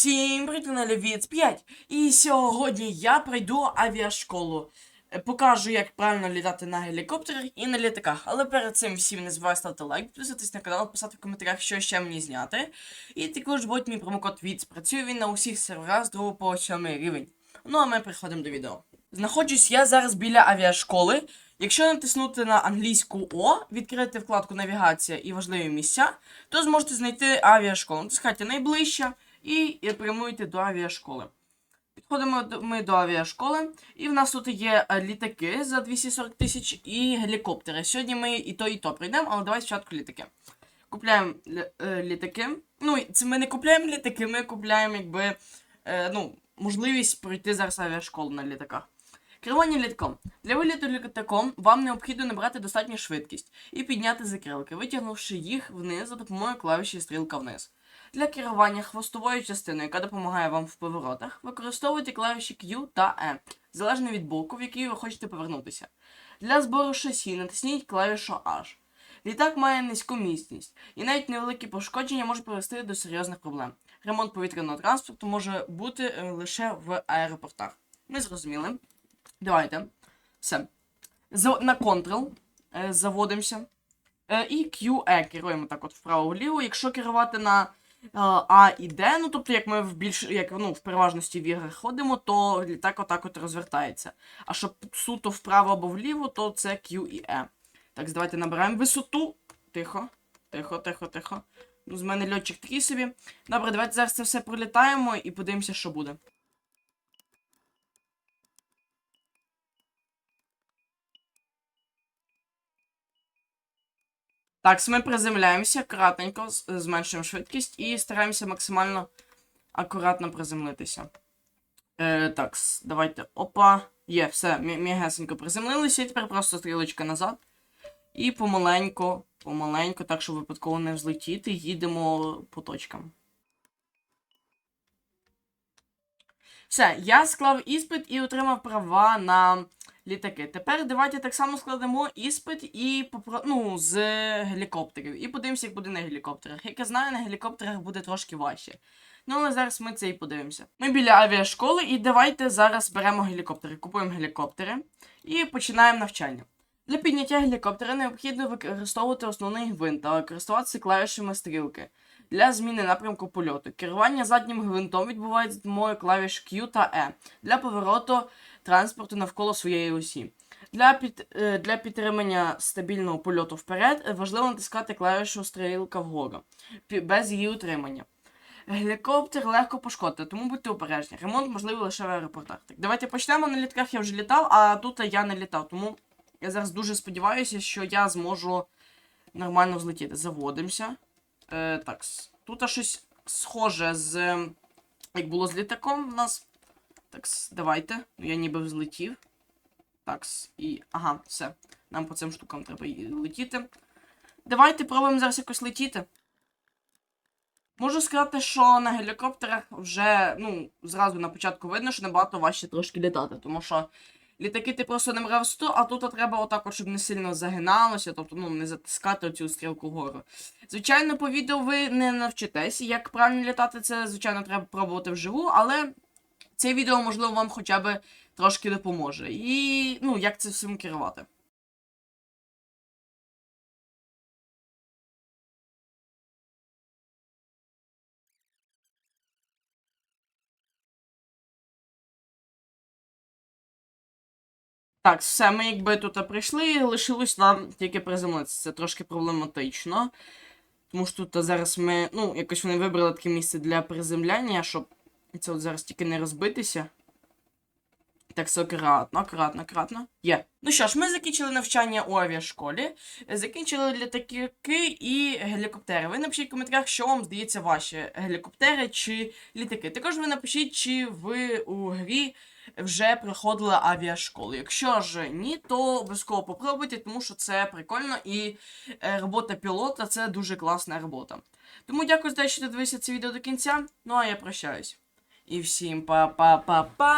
Всім привіт, на Левіц 5. І сьогодні я пройду авіашколу. Е, Покажу, як правильно літати на гелікоптерах і на літаках. Але перед цим всім не забувайте ставити лайк, підписатись на канал, писати в коментарях, що ще мені зняти. І також будь мій промокод ВІЦ. Працює він на усіх серверах з 2 по 7 рівень. Ну а ми переходимо до відео. Знаходжусь я зараз біля авіашколи. Якщо натиснути на англійську О, відкрити вкладку Навігація і важливі місця, то зможете знайти авіашколу. Натискайте найближче і прямуєте до авіашколи. Підходимо ми до авіашколи, і в нас тут є е, літаки за 240 тисяч і гелікоптери. Сьогодні ми і то, і то прийдемо, але давай спочатку літаки. Купляємо е, літаки. Ну, це ми не купляємо літаки, ми купляємо, якби, е, ну, можливість пройти зараз авіашколу на літаках. Керування літком. Для виліту літаком вам необхідно набрати достатню швидкість і підняти закрилки, витягнувши їх вниз за допомогою клавіші стрілка вниз. Для керування хвостовою частиною, яка допомагає вам в поворотах, використовуйте клавіші Q та E, залежно від боку, в який ви хочете повернутися. Для збору шасі натисніть клавішу H. Літак має низьку міцність, і навіть невеликі пошкодження можуть привести до серйозних проблем. Ремонт повітряного транспорту може бути е, лише в аеропортах. Ми зрозуміли. Давайте. Все. На Ctrl е, заводимося. Е, і QE керуємо так от вправо-вліво. Якщо керувати на е, А і Д, ну тобто, як ми в більш як ну, в переважності в іграх ходимо, то літак отак от розвертається. А щоб суто вправо або вліво, то це Q і E. Так, давайте набираємо висоту. Тихо, тихо, тихо, тихо. Ну, з мене льотчик такий собі. Добре, давайте зараз це все пролітаємо і подивимося, що буде. Так, ми приземляємося акуратненько, з- зменшуємо швидкість і стараємося максимально акуратно приземлитися. Е, так, давайте. Опа. Є, все, м'ягесенько приземлилися, і тепер просто стрілочка назад. І помаленько, помаленько, так, щоб випадково не взлетіти, їдемо по точкам. Все, я склав іспит і отримав права на літаки. Тепер давайте так само складемо іспит і попро... ну, з гелікоптерів. І подивимося, як буде на гелікоптерах. Як я знаю, на гелікоптерах буде трошки важче. Ну, але зараз ми це і подивимося. Ми біля авіашколи, і давайте зараз беремо гелікоптери. Купуємо гелікоптери і починаємо навчання. Для підняття гелікоптера необхідно використовувати основний гвинт та користуватися клавішами стрілки. Для зміни напрямку польоту. Керування заднім гвинтом відбувається з допомогою клавіш Q та E. Для повороту транспорту навколо своєї осі. Для, під, е, для підтримання стабільного польоту вперед е, важливо натискати клавішу стрілка вгору без її утримання. Гелікоптер легко пошкодити, тому будьте обережні. Ремонт можливий лише в аеропортах. Так, давайте почнемо. На літках я вже літав, а тут я не літав. Тому я зараз дуже сподіваюся, що я зможу нормально взлетіти. Заводимося. Е, так, тут щось схоже з. Як було з літаком у нас. Так, с, давайте. Ну, Я ніби взлетів. Так, с, і. Ага, все. Нам по цим штукам треба летіти. Давайте пробуємо зараз якось летіти. Можу сказати, що на гелікоптерах вже, ну, зразу на початку видно, що набагато важче трошки літати, тому що літаки ти просто не брав висоту, а тут треба отак, от, щоб не сильно загиналося, тобто, ну, не затискати цю стрілку вгору. Звичайно, по відео ви не навчитесь, як правильно літати, це, звичайно, треба пробувати вживу, але це відео, можливо, вам хоча б трошки допоможе. І, ну, як це всім керувати. Так, все, ми якби тут прийшли, лишилось нам тільки приземлитися. Це трошки проблематично. Тому що тут зараз ми. Ну, якось вони вибрали таке місце для приземляння, щоб це от зараз тільки не розбитися. Так, все акуратно, акуратно, акуратно. Є. Ну що ж, ми закінчили навчання у авіашколі, закінчили літаки і гелікоптери. Ви напишіть в коментарях, що вам здається ваші гелікоптери чи літаки. Також ви напишіть, чи ви у грі вже проходили авіашколу. Якщо ж ні, то обов'язково попробуйте, тому що це прикольно і е, робота пілота це дуже класна робота. Тому дякую за те, що дивилися це відео до кінця. Ну а я прощаюсь. І всім па-па-па-па!